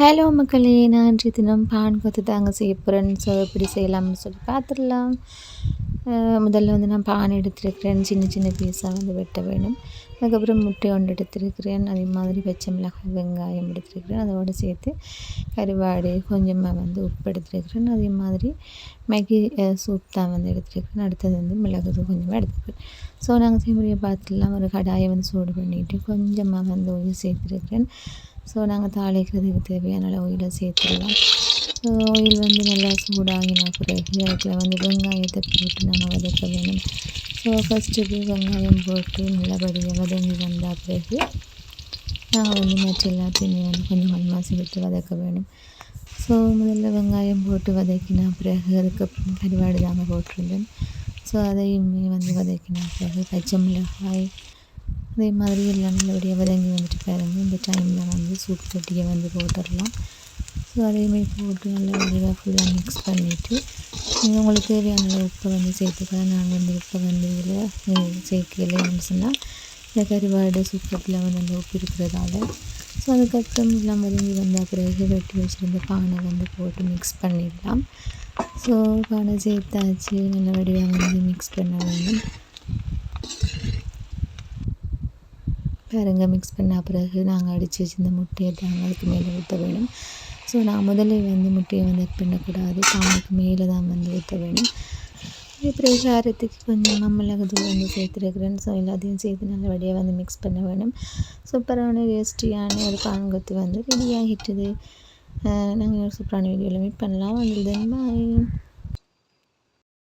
Hello மக்களே நான் இன்றைய தினம் பான் கொத்து தாங்க செய்ய போகிறேன் ஸோ எப்படி செய்யலாம்னு சொல்லி பார்த்துடலாம். முதல்ல வந்து நான் பான் எடுத்துருக்கிறேன். சின்ன சின்ன பீஸாக வந்து வெட்ட வேணும். அதுக்கப்புறம் முட்டை ஒன்று எடுத்துருக்கிறேன். அதே மாதிரி பச்சை மிளகாய் வெங்காயம் எடுத்துருக்கிறேன். அதோடு சேர்த்து கருவாடு கொஞ்சமாக வந்து உப்பு எடுத்துருக்கிறேன். அதே மாதிரி மேகி சூப் தான் வந்து எடுத்துருக்கிறேன். அடுத்தது வந்து மிளகு கொஞ்சமாக எடுத்துருக்கிறேன் ஸோ நாங்கள் செய்முறையை பார்த்துலாம் ஒரு கடாயை வந்து சூடு பண்ணிவிட்டு கொஞ்சமாக வந்து ஒய்வு சேர்த்துருக்கிறேன். ஸோ நாங்கள் தாளிக்கிறதுக்கு தேவையான அளவு ஆயிலை சேர்த்துடலாம் ஸோ ஆயில் வந்து நல்லா சூடாகின பிறகு அதில் வந்து வெங்காயத்தை போட்டு நாங்கள் வதக்க வேணும். ஸோ ஃபஸ்ட்டு வெங்காயம் போட்டு நல்லபடியாக வதங்கி வந்த பிறகு நாங்கள் வந்து மற்ற எல்லாத்தையுமே வந்து கொஞ்சம் கொஞ்சமாக சேர்த்து வதக்க வேணும். ஸோ முதல்ல வெங்காயம் போட்டு வதக்கின பிறகு அதுக்கப்புறம் கருவாடு தாங்க போட்டிருந்தேன். ஸோ அதையுமே வந்து வதக்கின பிறகு பச்சை மிளகாய் அதே மாதிரி எல்லாம் நல்லபடியாக விளங்கி வந்துட்டு பாருங்கள் இந்த டைமில் வந்து சூப் கட்டியை வந்து போட்டுடலாம். ஸோ அதேமாதிரி போட்டு நல்லபடியாக ஃபுல்லாக மிக்ஸ் பண்ணிவிட்டு நீங்கள் உங்களுக்கு தேவையான உப்பை வந்து சேர்த்துக்கலாம். நான் வந்து உப்பை வந்து இதில் சேர்க்கையில் சொன்னால் இந்த கருவாடு சூப்பத்தில் வந்து அந்த உப்பு இருக்கிறதால. ஸோ அதுக்கப்புறம் எல்லாம் வதங்கி வந்த பிறகு வெட்டி வச்சுருந்த பானை வந்து போட்டு மிக்ஸ் பண்ணிடலாம். ஸோ பானை சேர்த்தாச்சு. நல்லபடியாக வந்து மிக்ஸ் பண்ண வேண்டும். பாருங்க மிக்ஸ் பண்ண பிறகு நாங்கள் அடித்து வச்சிருந்த முட்டையை தாங்களுக்கு மேலே ஊற்ற வேணும் ஸோ நான் முதல்ல வந்து முட்டையை வந்து பண்ணக்கூடாது. தாங்களுக்கு மேலே தான் வந்து ஊற்ற வேணும் அப்புறம் காரத்துக்கு கொஞ்சம் மிளகுதூள் வந்து சேர்த்துருக்குறேன். ஸோ எல்லாத்தையும் சேர்த்து நல்லபடியாக வந்து மிக்ஸ் பண்ண வேணும் சூப்பரான டேஸ்டியான ஒரு பாங்கத்து வந்து ரெடியாகிட்டது நாங்கள் சூப்பரான வீடியோவில் மீட் பண்ணலாம். வந்து தென் பாய்